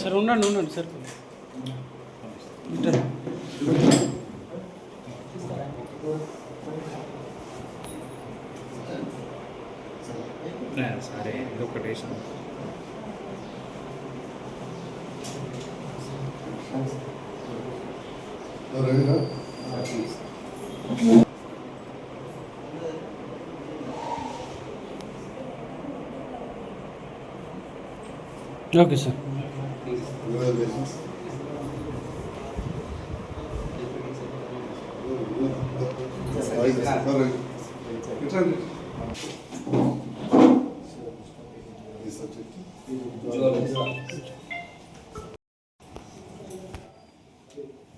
Sir ఉండండి ఉండండి sir. సరే ఇది ఒకటి వేసాను రవీనా ఓకే సార్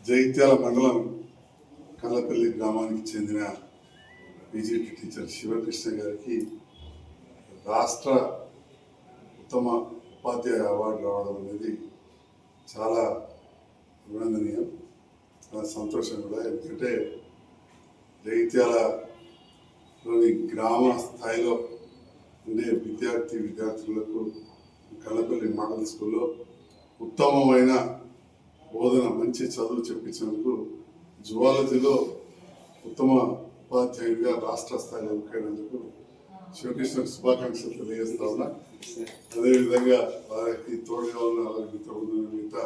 జైత్యాల మండలం. కల్లపల్లి గ్రామానికి చెందిన బీజేపీ టీచర్ శివకృష్ణ గారికి రాష్ట్ర ఉత్తమ ఉపాధ్యాయ అవార్డు రావడం అనేది చాలా అభినందనీయం. చాలా సంతోషం కూడా. ఎందుకంటే జగిత్యాలలోని గ్రామ స్థాయిలో ఉండే విద్యార్థి విద్యార్థులకు కలపల్లి మోడల్ స్కూల్లో ఉత్తమమైన బోధన మంచి చదువు చెప్పించినందుకు జువాలజీలో ఉత్తమ ఉపాధ్యాయుడిగా రాష్ట్ర స్థాయిలో ఎన్నికైనందుకు శివకృష్ణకు శుభాకాంక్షలు తెలియజేస్తా ఉన్నా. అదేవిధంగా వారికి తోడుగా ఉన్న వారికి తోడుగా మిగతా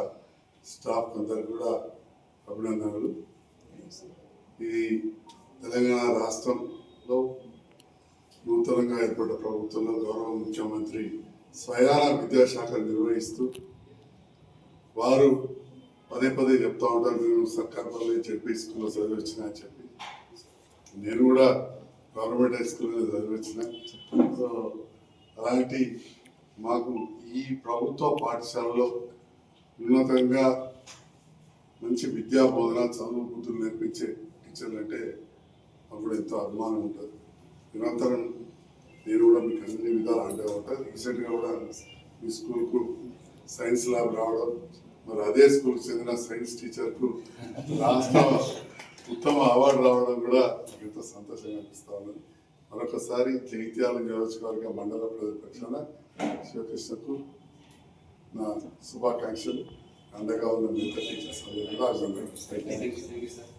స్టాఫ్ అందరికి కూడా అభినందనలు. ఇది తెలంగాణ రాష్ట్రంలో నూతనంగా ఏర్పడ్డ ప్రభుత్వంలో గౌరవ ముఖ్యమంత్రి స్వయాన విద్యాశాఖ నిర్వహిస్తూ వారు పదే పదే చెప్తా ఉంటారు మీరు సర్కార్ వల్ల చెప్పి స్కూల్లో చదివచ్చిన అని చెప్పి. నేను కూడా గవర్నమెంట్ హై స్కూల్లో చదివచ్చిన సో అలాంటి మాకు ఈ ప్రభుత్వ పాఠశాలలో ఉన్నతంగా మంచి విద్యా బోధన చదువు బుద్ధులు నేర్పించే టీచర్లు అంటే అప్పుడు ఎంతో అభిమానం ఉంటుంది. నిరంతరం నేను కూడా మీకు అన్ని విధాలు అంటే ఉంటాను రీసెంట్గా కూడా మీ స్కూల్కు సైన్స్ ల్యాబ్ రావడం మరి అదే స్కూల్కి చెందిన సైన్స్ టీచర్కు రాష్ట్ర ఉత్తమ అవార్డు రావడం కూడా ఎంతో సంతోషంగా అనిపిస్తా ఉన్నది. మరొకసారి జైత్యాల నియోజకవర్గ మండల ప్రతిపక్షాన శివకృష్ణకు నా శుభాకాంక్షలు. అండగా ఉన్న మిగతా టీచర్స్ అందరూ అభినందనలు. Thank you sir